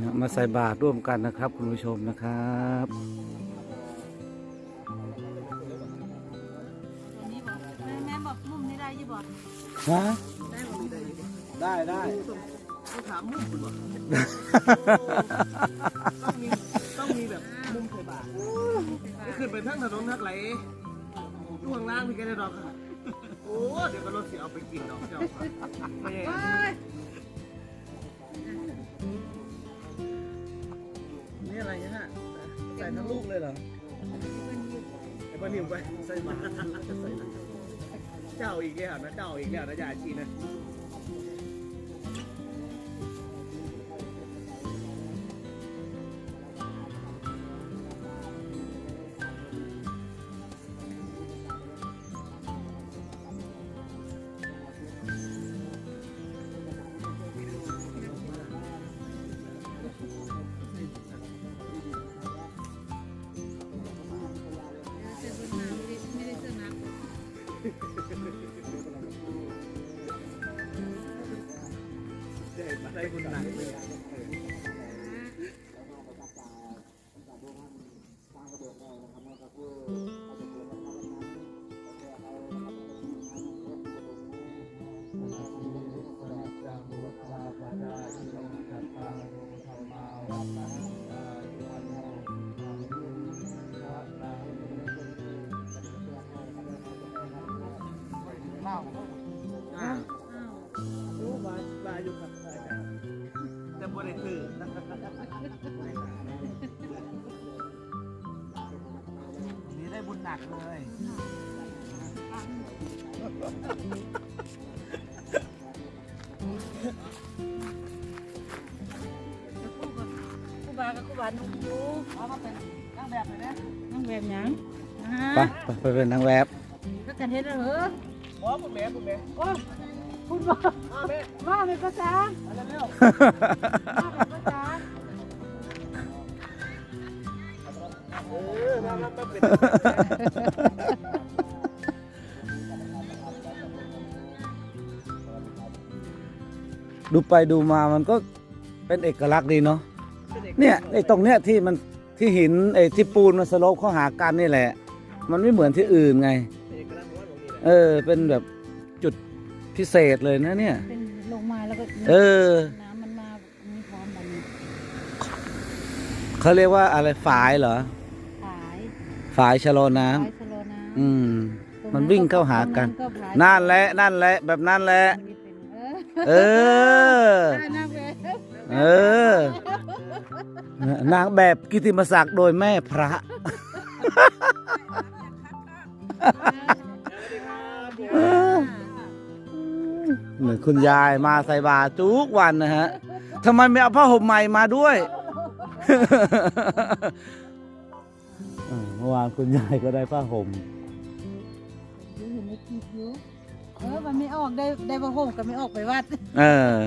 นะมาใส่บาตรร่วมกันนะครับ คุณผู้ชมนะครับตัวนี้บอกแม่แม่บอกมุมนี้ได้ยี่บอกฮะได้ได้ต้องถามมุมคุณบอกต้องมีต้องมีแบบมุมใส่บาทนี่ขึ้นไปทั้งถนนทักไหล ดูข้างล่างพี่แกได้ดอกค่ะ โอ้เดี๋ยวก็รถเสียเอาไปกินดอกเจ้าค่ะไม่นี่อะไรเนี่ยฮะใส่ทั้งลูกเลยเหรอไอ้ปลานิ่มไปใส่มาใส่มาเจ้าอีกแล้วนะเจ้าอีกแล้วนะยาชีนะ ได้ได้บุญหนักเลยอ้าวอ้าวรู้มามาอยู่กับใครกัน แต่บ่ได้คือนี่ได้บุญหนักเลยคู่กับคู่บากับคู่บานุ่งอยู่เอามาเป็นนั่งแบบเลยนะนั่งแบบหยังอ่าไปไปไปเป็นนางแวบก็กันเฮ็ดแล้วเหรอพร้อมคุณแม่คุณแม่ โอ้คุณบอกอ้าวแม่ว่าเป็นภาษาเอาเร็วว่าเป็นภาษาเออมามามาเป็นดูไปดูมามันก็เป็นเอกลักษณ์ดีเนาะเนี่ยไอ้ตรงเนี้ยที่มันที่หินไอ้ที่ปูนมันสโลปเข้าหากันนี่แหละ มันไม่เหมือนที่อื่นไง เอกลักษณ์ของวัดของนี่แหละเออเป็นแบบจุด พิเศษเลยนะเนี่ย เป็นลงมาแล้วก็เออ น้ำมันมามีพร้อมแบบนี้เขาเรียกว่าอะไรฝายเหรอขายฝายชะลอน้ำขายชะโลน้ำอืมตรงมันวิ่งเข้าหากัน ตรงก็ขายนั่นแหละนั่นแหละแบบนั้นแหละ เออเออได้นะเว้ยเออ นางแบบกิติมศักดิ์โดยแม่พระ เออ เหมือนคุณยายมาใส่บาตรทุกวันนะฮะทำไมไม่เอาผ้าห่มใหม่มาด้วยเออเมื่อวานคุณยายก็ได้ผ้าห่มอยู่เห็นในคลิปอยู่เออมันไม่ออกได้ได้บ่ห่มก็ไม่ออกไปวัดเออ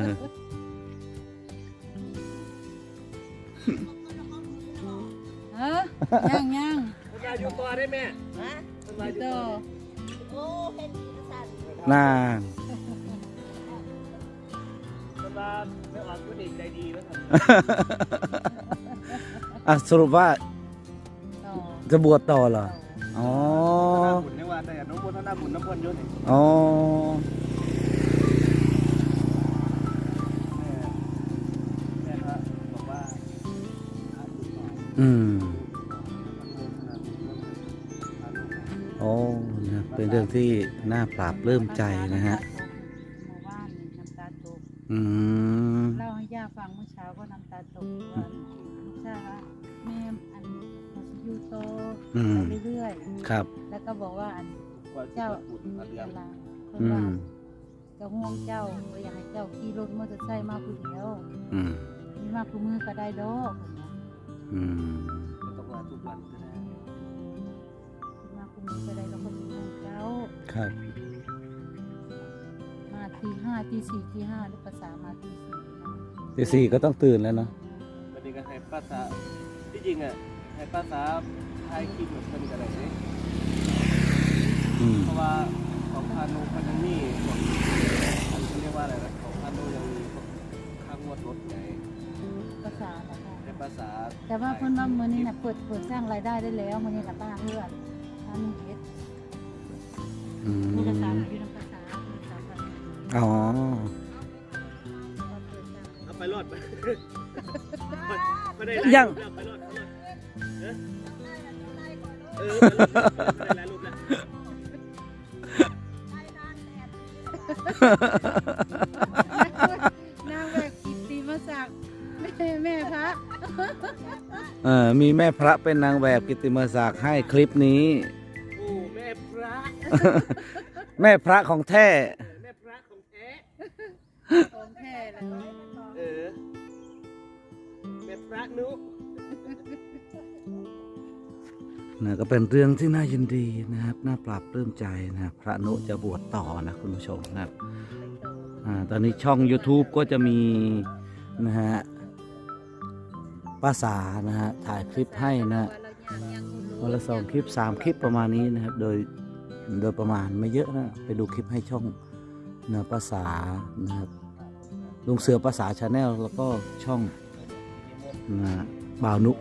เออย่างย่างคุณยายอยู่ต่อได้แม่คุณยายอยู่ต่ต่ออน่าคุณยาย ไม่ออกคุณเด็กใจดีแล้วครับอะสรุปว่าต่อจะบวชต่อเหรอ อ๋อหน้าบุญในวันแต่น้องบุญท่านหน้าบุญน้ำพลยศนี่อ๋อ แม่ครับบอกว่าอืม โอ้นะเป็นเรื่องที่น่าปราบเริ่มใจนะฮะ อืมเล่าให้ย่าฟังเมื่อเช้าก็น้ำตาตกว่าใช่ค่ะแม่อันมันสิอยู่โตอืมไปเรื่อยครับ ๆแล้วก็บอกว่าอันว่าจะเจ้าบุญอันเดีเวยวลาเพิ่นอืว่ามเจ้าห่วงเจ้าบ่อยากให้เจ้าขี่รถมอเตอร์ไซค์มาผู้เดียวอืมมีมาผู้มือก็ได้ดอกเพิ่นว่าอืมต้องมาทุกวันใช่ไหมมีมาผู้มือก็ได้แล้วก็เป็นห่วงเจ้า ครับมา ตีห้าตีสี่ตีห้าหรือภาษามาตีสี่นะตีสี่ก็ต้องตื่นแล้วเนาะวันนี้ก็ให้ป้าสาที่จริงอะให้ป้าสาถ่ายคลิปเหมือนกันกันเลยนี่อืมเพราะว่าของพานุมันยังมีพวกมันจะเรียกว่าอะไรนะของพานุยังมีพวกค่างวดรถไงภาษานะคะในภาษา แต่ว่าเพิ่นว่ามื้อนี้น่ะเปิดเปิดสร้างรายได้ได้แล้วมื้อนี้น่ะป้าเพื่อนทำเฮ็ดอืมีภาษามอยู่ในภ อ๋อก็เปิดสร้างเอาไปรอดไปไม่ได้ยังไปรอดไปรอดเออเออไปรอดไปได้หลายรูปแล้วนางแบบกิตติมศักดิ์แม่แม่พระเออมีแม่พระเป็นนางแบบกิตติมศักดิ์ให้คลิปนี้ โอ้แม่พระ แม่พระของแท้ แม่พระของแท้ ของแท้เลยเออแม่พระนุนะก็เป็นเรื่องที่น่ายินดีนะครับ น่าปราบปลื้มใจนะพระนุจะบวชต่อนะคุณผู้ชมนะครับอ่าตอนนี้ช่อง YouTube ก็จะมีนะฮะภาษานะฮะถ่ายคลิปให้นะวันละสองคลิปสามคลิปประมาณนี้นะครับ โดยโดยประมาณไม่เยอะนะ ไปดูคลิปให้ช่อง นะภาษานะครับลุงเสือภาษาชาแนลแล้วก็ช่องนะบ่าวนุ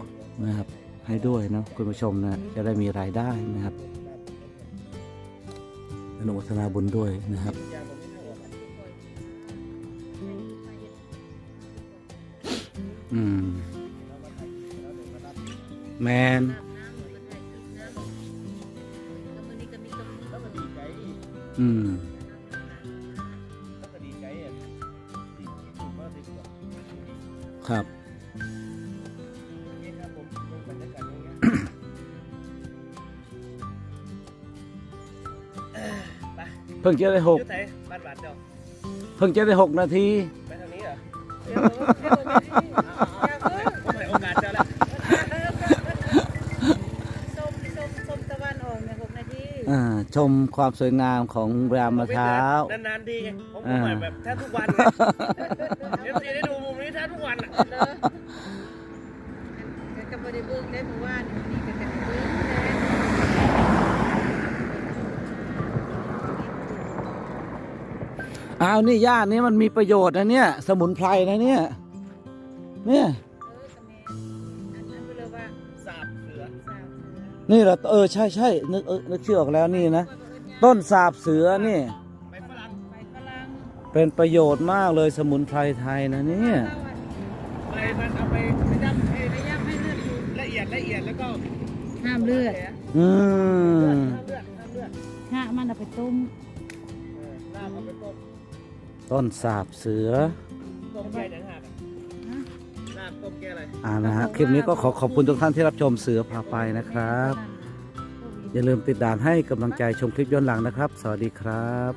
นะครับ ให้ด้วยนะคุณผู้ชมนะจะได้มีรายได้นะครับอนุโมทนาบุญด้วยนะครับอืมแมนอืม ครับนี่ครับผมลงไปด้วยกันอย่างเงี้ยไปเพิ่งจะได้หกยืดไหนบ้านหวานเจ้าเพิ่งจะได้หกนาทีไปทางนี้เหรอเดี๋ยวผมเดี๋ยวผมไปที่อย่าเพิ่งผมให้โอกาสเจ้าแล้วส้มส้มส้มตะวันออกในหกนาทีอ่าชมความสวยงามของรามมะพร้าวนานๆดีไงผมอ่าผมแบบแทบทุกวันไงเอฟซีได้ดูมุมนี้แทบทุก วันอะเลยก็บ่ได้เบิ่งได้เมื่อวานนี่ก็จะได้เบิ่งแอ้าวนี่ย่านี้มันมีประโยชน์นะเนี่ย สมุนไพรนะเนี่ย เนี่ยเออกับแม่อันนั้นก็เลยว่าสาบเสือสาวเสือนี่เหราเออใช่ใช่นึกเออนึกชื่อออกแล้วนี่นะต้นสาบเสือนี่ไปฝรั่งไปฝรั่งเป็นประโยชน์มากเลยสมุนไพรไทยนะเนี่ย ไปมันเอาไปไปย่ำให้ไปย่ำให้เลือดดูละเอียดละเอียดแล้วก็ห้ามเลือดอืมห้ามเลือดห้ามเลือดห้ามมันเอาไปต้มเออลาบเอาไปต้มต้นสาบเสือต้มแก่ยังหักอะลาบต้มแก่อะไรอ่านะฮะคลิปนี้ก็ขอขอบคุณทุกท่านที่รับชมเสือพาไปนะครับ อย่าลืมติดตามให้กำลังใจชมคลิปย้อนหลังนะครับ สวัสดีครับ